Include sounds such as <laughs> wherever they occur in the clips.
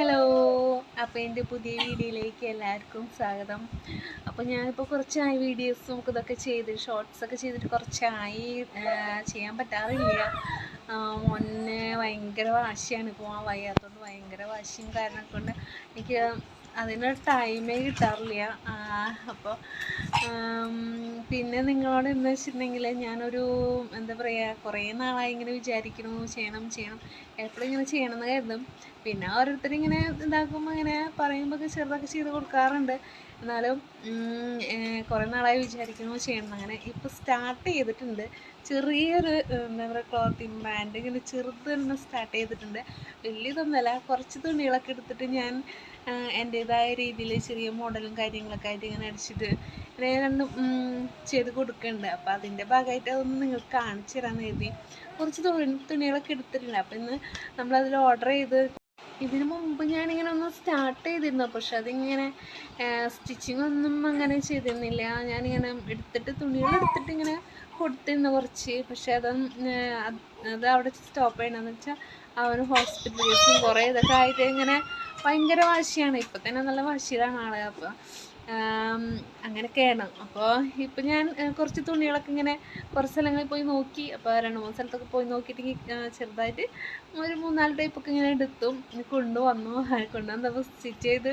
Hello. അപ്പോൾ എന്റെ പുതിയ വീഡിയോയിലേക്ക് എല്ലാവർക്കും സ്വാഗതം. അപ്പോൾ ഞാനിപ്പോൾ കുറച്ചായി വീഡിയോസും ഇതൊക്കെ ചെയ്ത് ഷോർട്സ് ഒക്കെ ചെയ്തിട്ട് കുറച്ചായി ചെയ്യാൻ പറ്റാറില്ല. മോനെ ഭയങ്കര വാശിയാണ് പോകാൻ വയ്യാത്തതുകൊണ്ട് ഭയങ്കര വാശിയും കാരണം കൊണ്ട് എനിക്ക് അതിന് ടൈമേ കിട്ടാറില്ല. അപ്പോൾ പിന്നെ നിങ്ങളോട് എന്ന് വെച്ചിട്ടുണ്ടെങ്കിൽ ഞാനൊരു എന്താ പറയുക കുറേ നാളായി ഇങ്ങനെ വിചാരിക്കണു ചെയ്യണം ചെയ്യണം. എപ്പോഴും ഇങ്ങനെ ചെയ്യണം എന്ന് കരുതും. പിന്നെ ഓരോരുത്തർ ഇങ്ങനെ ഇതാക്കുമ്പോൾ ഇങ്ങനെ പറയുമ്പോൾ ചെറുതൊക്കെ ചെയ്ത് കൊടുക്കാറുണ്ട്. എന്നാലും കുറെ നാളായി വിചാരിക്കുന്നു ചെയ്യണം അങ്ങനെ. ഇപ്പോൾ സ്റ്റാർട്ട് ചെയ്തിട്ടുണ്ട്. ചെറിയൊരു എന്താ പറയുക ക്ലോത്തിങ് ബ്രാൻഡ് ഇങ്ങനെ ചെറുത് തന്നെ സ്റ്റാർട്ട് ചെയ്തിട്ടുണ്ട്. വലിയതൊന്നുമല്ല കുറച്ച് തുണികളൊക്കെ എടുത്തിട്ട് ഞാൻ എന്റെതായ രീതിയിൽ ചെറിയ മോഡലും കാര്യങ്ങളൊക്കെ ആയിട്ട് ഇങ്ങനെ അടിച്ചിട്ട് ഇങ്ങനെ രണ്ടും ചെയ്ത് കൊടുക്കുന്നുണ്ട്. അപ്പോൾ അതിന്റെ ഭാഗമായിട്ട് അതൊന്ന് നിങ്ങൾക്ക് കാണിച്ചു തരാമെന്ന് കരുതി. കുറച്ച് തുണി തുണികളൊക്കെ എടുത്തിട്ടുണ്ട്. അപ്പോൾ ഇന്ന് നമ്മളതിൽ ഓർഡർ ചെയ്ത് ഇതിനു മുമ്പ് ഞാനിങ്ങനെ ഒന്ന് സ്റ്റാർട്ട് ചെയ്തിരുന്നു. പക്ഷെ അതിങ്ങനെ സ്റ്റിച്ചിങ് ഒന്നും അങ്ങനെ ചെയ്തിരുന്നില്ല. ഞാനിങ്ങനെ എടുത്തിട്ട് തുണികൾ എടുത്തിട്ട് ഇങ്ങനെ കൊടുത്തിരുന്നു കുറച്ച്. പക്ഷെ അതൊന്നും അത് അവിടെ സ്റ്റോപ്പ് ചെയ്യണമെന്ന് വെച്ചാൽ അവന് ഹോസ്പിറ്റൽ കേസും കുറേ ഇതൊക്കെ ആയിട്ട് ഇങ്ങനെ ഭയങ്കര വാശിയാണ്. ഇപ്പം തന്നെ നല്ല വാശിയിലാണ് ആളെ. അപ്പോൾ അങ്ങനെയൊക്കെയാണ്. അപ്പോൾ ഇപ്പം ഞാൻ കുറച്ച് തുണികളൊക്കെ ഇങ്ങനെ കുറച്ച് സ്ഥലങ്ങളിൽ പോയി നോക്കി. അപ്പോൾ രണ്ട് മൂന്ന് സ്ഥലത്തൊക്കെ പോയി നോക്കിയിട്ട് ചെറുതായിട്ട് ഒരു മൂന്നാൽ ടൈപ്പൊക്കെ ഇങ്ങനെ എടുത്തു കൊണ്ടുവന്നു. കൊണ്ടുവന്നപ്പോൾ സ്റ്റിച്ച് ചെയ്ത്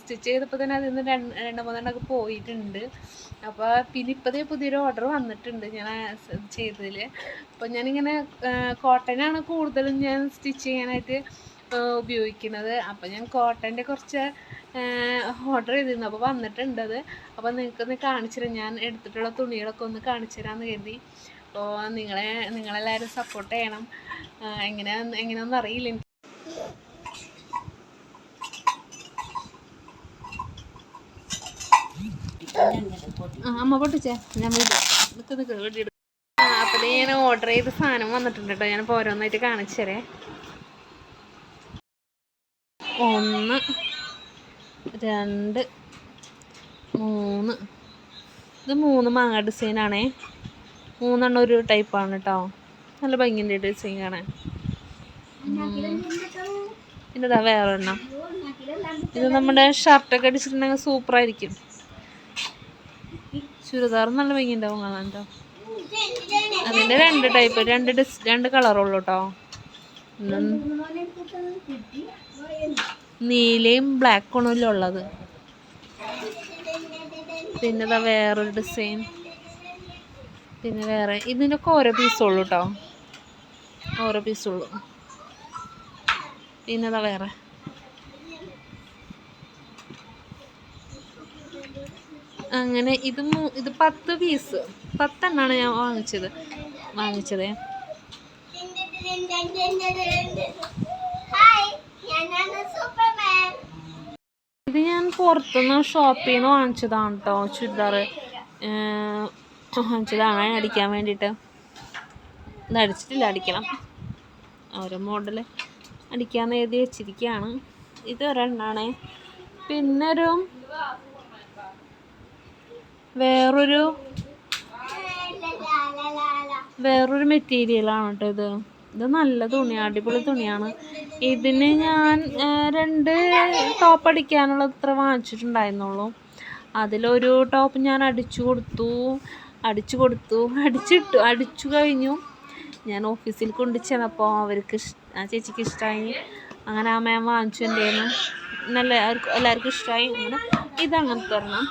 സ്റ്റിച്ച് ചെയ്തപ്പോൾ തന്നെ അതിൽ നിന്ന് രണ്ട് രണ്ട് മൂന്നെണ്ണമൊക്കെ പോയിട്ടുണ്ട്. അപ്പോൾ പിന്നെ ഇപ്പോഴത്തെ പുതിയൊരു ഓർഡർ വന്നിട്ടുണ്ട് ഞാൻ ചെയ്തതിൽ അപ്പോൾ ഞാനിങ്ങനെ കോട്ടനാണ് കൂടുതലും ഞാൻ സ്റ്റിച്ച് ചെയ്യാനായിട്ട് ഉപയോഗിക്കുന്നത്. അപ്പോൾ ഞാൻ കോട്ടന്റെ കുറച്ച് ഓർഡർ ചെയ്തിരുന്നു. അപ്പോൾ വന്നിട്ടുണ്ടത് അപ്പോൾ നിങ്ങൾക്കൊന്ന് കാണിച്ചു തരാം. ഞാൻ എടുത്തിട്ടുള്ള തുണികളൊക്കെ ഒന്ന് കാണിച്ചു തരാമെന്ന് കരുതി. അപ്പോൾ നിങ്ങളെ നിങ്ങളെല്ലാവരും സപ്പോർട്ട് ചെയ്യണം. എങ്ങനെ എങ്ങനെയൊന്നും അറിയില്ല എനിക്ക്. അമ്മ പൊട്ടിച്ചേ. ഞാൻ നിൽക്ക് നിൽക്ക് അപ്പോൾ ഞാൻ ഓർഡർ ചെയ്ത സാധനം വന്നിട്ടുണ്ട് കേട്ടോ. ഞാനിപ്പോൾ ഓരോന്നായിട്ട് കാണിച്ചു തരേ. ഒന്ന് രണ്ട് മൂന്ന്. ഇത് മൂന്ന് മാങ്ങ ഡിസൈനാണേ മൂന്നെണ്ണം ഒരു ടൈപ്പാണ് കേട്ടോ നല്ല ഭംഗിന്റെ ഡിസൈൻ കാണാൻ. ഇതാ വേറെ എണ്ണം ഇത് നമ്മുടെ ഷർട്ടൊക്കെ അടിച്ചിട്ടുണ്ടെങ്കിൽ സൂപ്പറായിരിക്കും ചുരിദാർ നല്ല ഭംഗി ഉണ്ടാവും കാണാൻ കേട്ടോ അതിന്റെ രണ്ട് ടൈപ്പ് രണ്ട് ഡിസ് രണ്ട് കളറുള്ളൂ കേട്ടോ. നീലയും ബ്ലാക്കും ഉള്ളത്. പിന്നെ ഇതാ വേറൊരു ഡിസൈൻ പിന്നെ വേറെ ഇതിനൊക്കെ ഓരോ പീസുള്ളൂ കേട്ടോ ഓരോ പീസുള്ളൂ പിന്നെ ഇതാ വേറെ. അങ്ങനെ ഇത് ഇത് പത്ത് പീസ് പത്തെണ്ണാണ് ഞാൻ വാങ്ങിച്ചത്. വാങ്ങിച്ചത്. ഇത് ഞാൻ പുറത്തുനിന്ന് ഷോപ്പിൽ നിന്ന് വാങ്ങിച്ചതാണ് കേട്ടോ ചുരിദാർ. വാങ്ങിച്ചതാണ്. അടിക്കാൻ വേണ്ടിയിട്ട്. ഇത് അടിച്ചിട്ടില്ല അടിക്കണം. ഓരോ മോഡൽ അടിക്കാൻ എഴുതി വെച്ചിരിക്കുകയാണ് ഇത് ഒരെണ്ണാണ്. പിന്നെ ഒരു വേറൊരു വേറൊരു മെറ്റീരിയലാണ് കേട്ടോ ഇത്. ഇത് നല്ല തുണിയാണ് അടിപൊളി തുണിയാണ്. ഇതിന് ഞാൻ രണ്ട് ടോപ്പ് അടിക്കാനുള്ള അത്ര വാങ്ങിച്ചിട്ടുണ്ടായിരുന്നുള്ളൂ. അതിലൊരു ടോപ്പ് ഞാൻ അടിച്ചു കൊടുത്തു. അടിച്ചു കൊടുത്തു. അടിച്ചിട്ടു അടിച്ചു കഴിഞ്ഞു. ഞാൻ ഓഫീസിൽ കൊണ്ട് ചെന്നപ്പോൾ അവർക്ക് ആ ചേച്ചിക്ക് ഇഷ്ടമായി അങ്ങനെ ആ മാം വാങ്ങിച്ചു എന്റെ നല്ല എല്ലാവർക്കും ഇഷ്ടമായി അങ്ങനെ ഇതങ്ങനെ ഒരെണ്ണം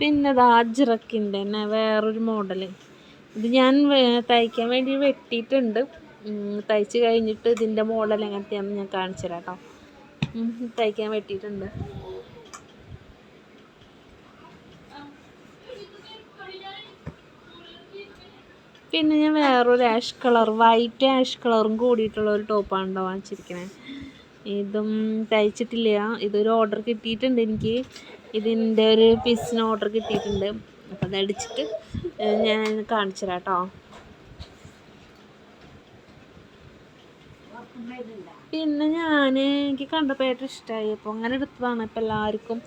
പിന്നെ അത് അജ്രക്കിന്റെ തന്നെ വേറൊരു മോഡൽ ഇത് ഞാൻ തയ്ക്കാൻ വേണ്ടി വെട്ടിയിട്ടുണ്ട്. തയ്ച്ച് കഴിഞ്ഞിട്ട് ഇതിന്റെ മോഡൽ എങ്ങനത്തെയാണെന്ന് ഞാൻ കാണിച്ചു തരാം കേട്ടോ തയ്ക്കാൻ വെട്ടിയിട്ടുണ്ട്. പിന്നെ ഞാൻ വേറൊരു ആഷ് കളർ വൈറ്റ് ആഷ് കളറും കൂടിയിട്ടുള്ള ഒരു ടോപ്പാണ് കേട്ടോ വാങ്ങിച്ചിരിക്കണേ. ഇതും തയ്ച്ചിട്ടില്ല. ഇതൊരു ഓർഡർ കിട്ടിയിട്ടുണ്ട് എനിക്ക്. ഇതിന്റെ ഒരു പീസിന് ഓർഡർ കിട്ടിയിട്ടുണ്ട്. അപ്പം അതടിച്ചിട്ട് ഞാൻ കാണിച്ചു തരാം കേട്ടോ പിന്നെ ഞാൻ എനിക്ക് കണ്ടപ്പോൾ ഏറ്റവും ഇഷ്ടമായി അപ്പോൾ അങ്ങനെ എടുത്തതാണ്. ഇപ്പം എല്ലാവർക്കും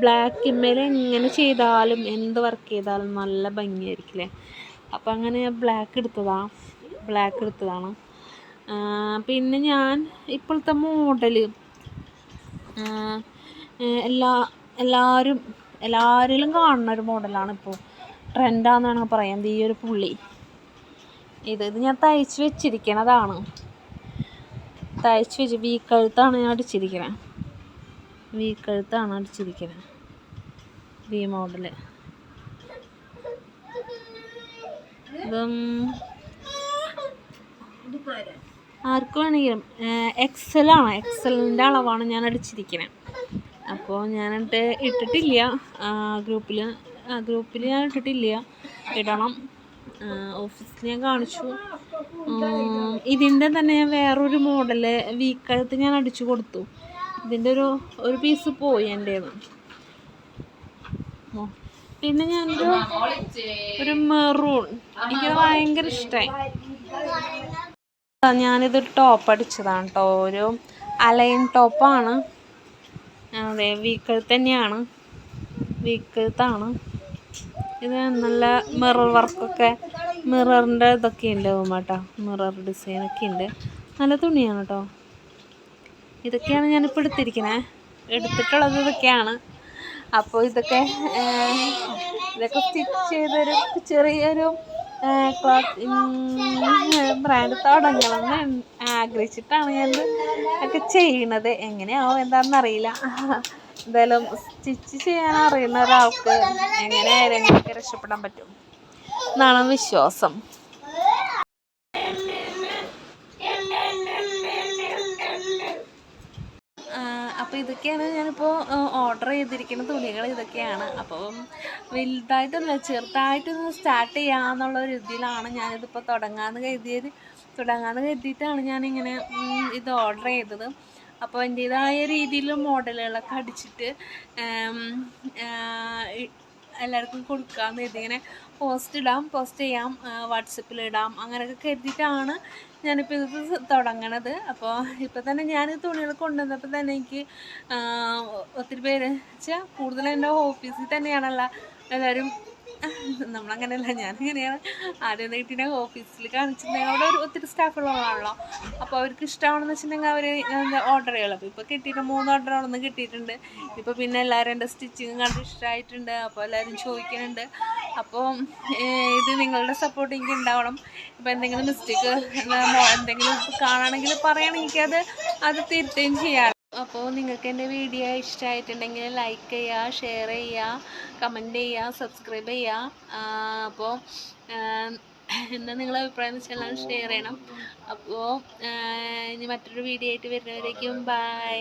ബ്ലാക്ക് ഇമ്മേൽ എങ്ങനെ ചെയ്താലും എന്ത് വർക്ക് ചെയ്താലും നല്ല ഭംഗിയായിരിക്കില്ലേ? അപ്പോൾ അങ്ങനെ ഞാൻ ബ്ലാക്ക് എടുത്തതാണ് ബ്ലാക്ക് എടുത്തതാണ്. പിന്നെ ഞാൻ ഇപ്പോഴത്തെ മോഡൽ എല്ലാ എല്ലാവരും എല്ലാവരിലും കാണുന്ന ഒരു മോഡലാണ് ഇപ്പോൾ ട്രെൻഡാണെന്നാണ് പറയാം ഈ ഒരു പുള്ളി. ഇത് ഇത് ഞാൻ തയ്ച്ച് വെച്ചിരിക്കണതാണ്. തയ്ച്ച് വെച്ച് വീക്കഴുത്താണ് ഞാൻ അടിച്ചിരിക്കണത് വീക്കഴുത്താണ് അടിച്ചിരിക്കുന്നത് വി മോഡൽ. ഇതും ആർക്ക് വേണമെങ്കിലും എക്സലാണ് എക്സലിന്റെ അളവാണ് ഞാൻ അടിച്ചിരിക്കണത് അപ്പോൾ ഞാനിട്ട് ഇട്ടിട്ടില്ല. ഗ്രൂപ്പിൽ ഗ്രൂപ്പിൽ ഞാൻ ഇട്ടിട്ടില്ല. ഇടണം. ഓഫീസിൽ ഞാൻ കാണിച്ചു. ഇതിന്റെ തന്നെ ഞാൻ വേറൊരു മോഡൽ വീക്കഴുത്ത് ഞാൻ അടിച്ചു കൊടുത്തു. ഇതിന്റെ ഒരു ഒരു പീസ് പോയി എന്റേന്ന്. പിന്നെ ഞാനൊരു ഒരു മെറൂൺ. എനിക്കത് ഭയങ്കര ഇഷ്ടമായി ഞാനിത് ടോപ്പ് അടിച്ചതാണ് കേട്ടോ ഒരു അലൈൻ ടോപ്പാണ്. അതെ വീക്കിൾ തന്നെയാണ്. വീക്കഴുത്താണ് ഇത് നല്ല മിറർ വർക്കൊക്കെ മിററിന്റെ ഇതൊക്കെ ഉണ്ട് കേട്ടോ മിറർ ഡിസൈനൊക്കെ ഉണ്ട്. നല്ല തുണിയാണ് കേട്ടോ ഇതൊക്കെയാണ് ഞാനിപ്പോൾ എടുത്തിരിക്കുന്നത് എടുത്തിട്ടുള്ളത് ഇതൊക്കെയാണ്. അപ്പോൾ ഇതൊക്കെ ഇതൊക്കെ സ്റ്റിച്ച് ചെയ്തൊരു ചെറിയൊരു ക്ലോത്ത് ബ്രാൻഡ് തുടങ്ങണമെന്ന് ആഗ്രഹിച്ചിട്ടാണ് ഞാൻ ഒക്കെ ചെയ്യണത്. എങ്ങനെയാവും എന്താണെന്ന് അറിയില്ല എന്തായാലും സ്റ്റിച്ച് ചെയ്യാൻ അറിയുന്ന ഒരാൾക്ക് എങ്ങനെയായാലും രക്ഷപ്പെടാൻ പറ്റും എന്നാണ് വിശ്വാസം. അപ്പോൾ ഇതൊക്കെയാണ് ഞാനിപ്പോൾ ഓർഡർ ചെയ്തിരിക്കുന്ന തുണികൾ ഇതൊക്കെയാണ്. അപ്പം വലുതായിട്ടൊന്നുമില്ല ചെറുതായിട്ടൊന്ന് സ്റ്റാർട്ട് ചെയ്യാമെന്നുള്ള ഒരു ഇതിലാണ് ഞാനിതിപ്പോൾ തുടങ്ങാമെന്ന് കരുതിയത്. തുടങ്ങാമെന്ന് കരുതിയിട്ടാണ് ഞാനിങ്ങനെ ഇത് ഓർഡർ ചെയ്തത്. അപ്പോൾ എന്റേതായ രീതിയിൽ മോഡലുകളൊക്കെ അടിച്ചിട്ട് എല്ലാവർക്കും കൊടുക്കാമെന്ന് കരുതി. ഇങ്ങനെ പോസ്റ്റ് ഇടാം പോസ്റ്റ് ചെയ്യാം വാട്സപ്പിൽ ഇടാം അങ്ങനെയൊക്കെ കരുതിയിട്ടാണ് ഞാനിപ്പോൾ ഇത് തുടങ്ങണത്. അപ്പോൾ ഇപ്പോൾ തന്നെ ഞാൻ തുണികൾ കൊണ്ടുവന്നപ്പോൾ തന്നെ എനിക്ക് ഒത്തിരി പേര് വെച്ചാൽ കൂടുതലും എന്റെ ഓഫീസിൽ തന്നെയാണല്ല എല്ലാവരും <laughs> നമ്മളങ്ങനെയല്ല ഞാനിങ്ങനെയാണ്. ആദ്യം നീട്ടിനെ ഓഫീസിൽ കാണിച്ചിട്ടുണ്ടെങ്കിൽ അവിടെ ഒരു ഒത്തിരി സ്റ്റാഫുകളാണല്ലോ അപ്പോൾ അവർക്ക് ഇഷ്ടമാണെന്ന് വെച്ചിട്ടുണ്ടെങ്കിൽ അവർ ഓർഡർ ചെയ്യുള്ളൂ. അപ്പോൾ ഇപ്പോൾ കിട്ടിയിട്ട് മൂന്ന് ഓർഡർ അവിടെ നിന്ന് കിട്ടിയിട്ടുണ്ട്. ഇപ്പോൾ പിന്നെ എല്ലാവരും എന്റെ സ്റ്റിച്ചിങ് കണ്ട് ഇഷ്ടമായിട്ടുണ്ട്. അപ്പോൾ എല്ലാവരും ചോദിക്കുന്നുണ്ട്. അപ്പോൾ ഇത് നിങ്ങളുടെ സപ്പോർട്ട് എനിക്ക് ഉണ്ടാവണം. ഇപ്പോൾ എന്തെങ്കിലും മിസ്റ്റേക്ക് എന്തെങ്കിലും കാണുകയാണെങ്കിൽ പറയുകയാണെങ്കിൽ അത് അത് തിരുത്തുകയും ചെയ്യാം. അപ്പോൾ നിങ്ങൾക്ക് എന്റെ വീഡിയോ ഇഷ്ടമായിട്ടുണ്ടെങ്കിൽ ലൈക്ക് ചെയ്യുക ഷെയർ ചെയ്യുക കമന്റ് ചെയ്യുക സബ്സ്ക്രൈബ് ചെയ്യുക. അപ്പോൾ എന്താ നിങ്ങളുടെ അഭിപ്രായം എന്ന് വെച്ചാൽ ഷെയർ ചെയ്യണം. അപ്പോൾ ഇനി മറ്റൊരു വീഡിയോ ആയിട്ട് വരുന്നവരേക്കും ബൈ